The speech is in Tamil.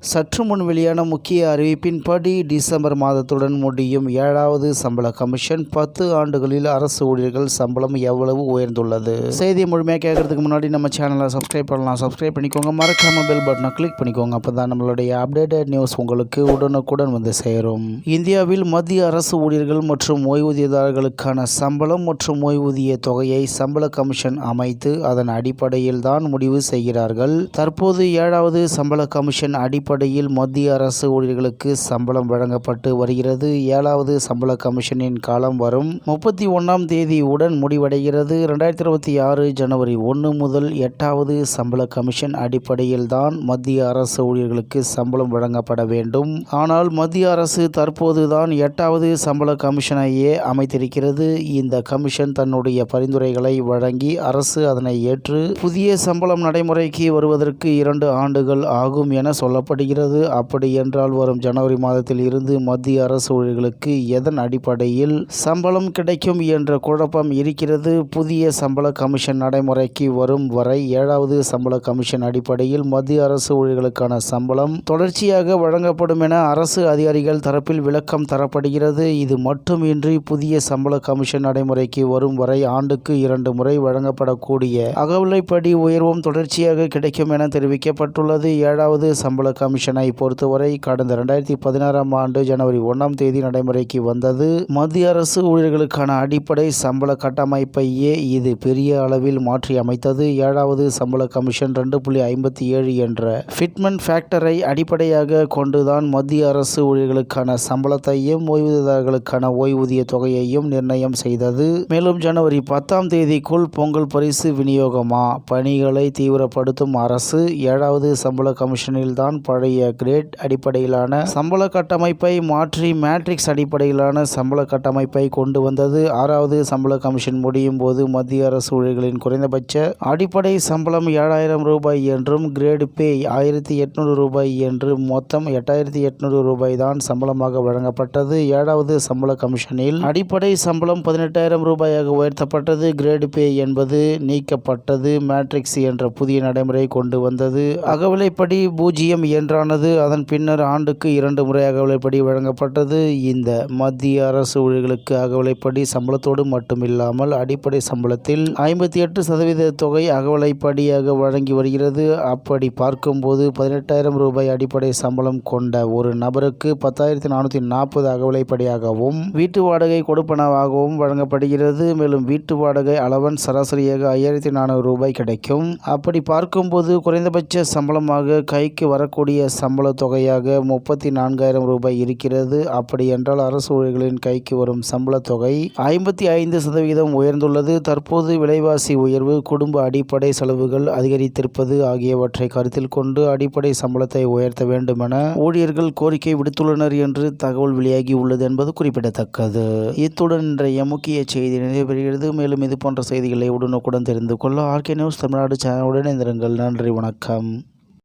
சற்று முன் வெளியான முக்கிய அறிவிப்பின்படி டிசம்பர் மாதத்துடன் முடியும் ஏழாவது சம்பள கமிஷன். பத்து ஆண்டுகளில் அரசு ஊழியர்கள் சம்பளம் எவ்வளவு உயர்ந்துள்ளது? செய்தியை முழுமையாக கேட்கறதுக்கு முன்னாடி நம்ம சேனலை சப்ஸ்கிரைப் பண்ணலாம். சப்ஸ்கிரைப் பண்ணிக்கோங்க. மறக்காம பெல் பட்டனை கிளிக் பண்ணிக்கோங்க. அப்போ தான் நம்மளுடைய அப்டேட்டட் நியூஸ் உங்களுக்கு உடனுக்குடன் வந்து சேரும். இந்தியாவில் மத்திய அரசு ஊழியர்கள் மற்றும் ஓய்வூதியதாரர்களுக்கான சம்பளம் மற்றும் ஓய்வூதிய தொகையை சம்பள கமிஷன் அமைத்து அதன் அடிப்படையில் தான் முடிவு செய்கிறார்கள். தற்போது ஏழாவது சம்பள கமிஷன் அடி அடிப்படையில் மத்திய அரசு ஊழியர்களுக்கு சம்பளம் வழங்கப்பட்டு வருகிறது. ஏழாவது சம்பள கமிஷனின் காலம் வரும். முப்பத்தி ஒன்றாம் தேதியுடன் முடிவடைகிறது. ரெண்டாயிரத்தி இருபத்தி ஆறு ஜனவரி ஒன்று முதல் எட்டாவது சம்பள கமிஷன் அடிப்படையில் தான் மத்திய அரசு ஊழியர்களுக்கு சம்பளம் வழங்கப்பட வேண்டும். ஆனால் மத்திய அரசு தற்போது தான் எட்டாவது சம்பள கமிஷனையே அமைத்திருக்கிறது. இந்த கமிஷன் தன்னுடைய பரிந்துரைகளை வழங்கி அரசு அதனை ஏற்று புதிய சம்பளம் நடைமுறைக்கு வருவதற்கு இரண்டு ஆண்டுகள் ஆகும் என சொல்லப்படுகிறது அப்படி என்றால் வரும் ஜனவரி மாதத்தில் இருந்து மத்திய அரசு ஊழியர்களுக்கு எதன் அடிப்படையில் சம்பளம் கிடைக்கும் என்ற குழப்பம் இருக்கிறது. புதிய சம்பள கமிஷன் நடைமுறைக்கு வரும் வரை ஏழாவது சம்பள கமிஷன் அடிப்படையில் மத்திய அரசு ஊழியர்களுக்கான சம்பளம் தொடர்ச்சியாக வழங்கப்படும் என அரசு அதிகாரிகள் தரப்பில் விளக்கம் தரப்படுகிறது. இது மட்டுமின்றி புதிய சம்பள கமிஷன் நடைமுறைக்கு வரும் வரை ஆண்டுக்கு இரண்டு முறை வழங்கப்படக்கூடிய அகவிலைப்படி உயர்வும் தொடர்ச்சியாக கிடைக்கும் என தெரிவிக்கப்பட்டுள்ளது. ஏழாவது சம்பள கமிஷனை பொறுத்தவரை கடந்த ரெண்டாயிரத்தி பதினாறாம் ஆண்டு ஜனவரி ஒன்றாம் தேதி நடைமுறைக்கு வந்தது. மத்திய அரசு ஊழியர்களுக்கான அடிப்படை சம்பள கட்டமைப்பையே இது பெரிய அளவில் மாற்றி அமைத்தது. ஏழாவது சம்பள கமிஷன் ரெண்டு புள்ளி ஐம்பத்தி ஏழு என்ற ஃபிட்மெண்ட் ஃபேக்டரை அடிப்படையாக கொண்டுதான் மத்திய அரசு ஊழியர்களுக்கான சம்பளத்தையும் ஓய்வூதியதாரர்களுக்கான ஓய்வூதிய தொகையையும் நிர்ணயம் செய்தது. மேலும் ஜனவரி பத்தாம் தேதிக்குள் பொங்கல் பரிசு விநியோகமா? பணிகளை தீவிரப்படுத்தும் அரசு ஏழாவது சம்பள கமிஷனில் தான் பழைய கிரேட் அடிப்படையிலான சம்பள கட்டமைப்பை மாற்றி மேட்ரிக்ஸ் அடிப்படையிலான சம்பள கட்டமைப்பை கொண்டு வந்தது. ஆறாவது சம்பள கமிஷன் முடியும் போது மத்திய அரசு ஊழியர்களின் குறைந்தபட்ச அடிப்படை சம்பளம் ஏழாயிரம் ரூபாய் என்றும் கிரேடு பே ஆயிரத்தி எட்நூறு ரூபாய் என்று மொத்தம் எட்டாயிரத்தி எட்நூறு ரூபாய் தான் சம்பளமாக வழங்கப்பட்டது. ஏழாவது சம்பள கமிஷனில் அடிப்படை சம்பளம் பதினெட்டாயிரம் ரூபாயாக உயர்த்தப்பட்டது. கிரேடு பே என்பது நீக்கப்பட்டது. மேட்ரிக்ஸ் என்ற புதிய நடைமுறை கொண்டு வந்தது. அகவிலைப்படி பூஜ்ஜியம் என்றானது அதன் பின்னர் ஆண்டுக்கு இரண்டு முறை அகவலைப்படி வழங்கப்பட்டது. இந்த மத்திய அரசு ஊழியர்களுக்கு அகவலைப்படி சம்பளத்தோடு மட்டுமில்லாமல் அடிப்படை சம்பளத்தில் ஐம்பத்தி எட்டு சதவீத தொகை அகவலைப்படியாக வழங்கி வருகிறது. அப்படி பார்க்கும்போது பதினெட்டாயிரம் ரூபாய் அடிப்படை சம்பளம் கொண்ட ஒரு நபருக்கு பத்தாயிரத்தி நானூற்றி நாற்பது அகவலைப்படியாகவும் வீட்டு வாடகை கொடுப்பனவாகவும் வழங்கப்படுகிறது. மேலும் வீட்டு வாடகை அளவன் சராசரியாக ஐயாயிரத்தி நானூறு ரூபாய் கிடைக்கும். அப்படி பார்க்கும்போது குறைந்தபட்ச சம்பளமாக கைக்கு வரக்கூடிய சம்பள தொகையாக முப்பத்தி நான்காயிரம் ரூபாய் இருக்கிறது. அப்படி என்றால் அரசு ஊழியர்களின் கைக்கு வரும் சம்பள தொகை ஐம்பத்தி ஐந்து சதவீதம் உயர்ந்துள்ளது. தற்போது விலைவாசி உயர்வு குடும்ப அடிப்படை செலவுகள் அதிகரித்திருப்பது ஆகியவற்றை கருத்தில் கொண்டு அடிப்படை சம்பளத்தை உயர்த்த வேண்டும் என ஊழியர்கள் கோரிக்கை விடுத்துள்ளனர் என்று தகவல் வெளியாகி உள்ளது என்பது குறிப்பிடத்தக்கது. இத்துடன் இன்றைய முக்கிய செய்தி நிறைவேறுகிறது மேலும் இது போன்ற செய்திகளை உடனுக்குடன் தெரிந்து கொள்ள ஆர்கே நியூஸ் தமிழ்நாடு சேனலுடன் இணைந்திருங்கள். நன்றி வணக்கம்.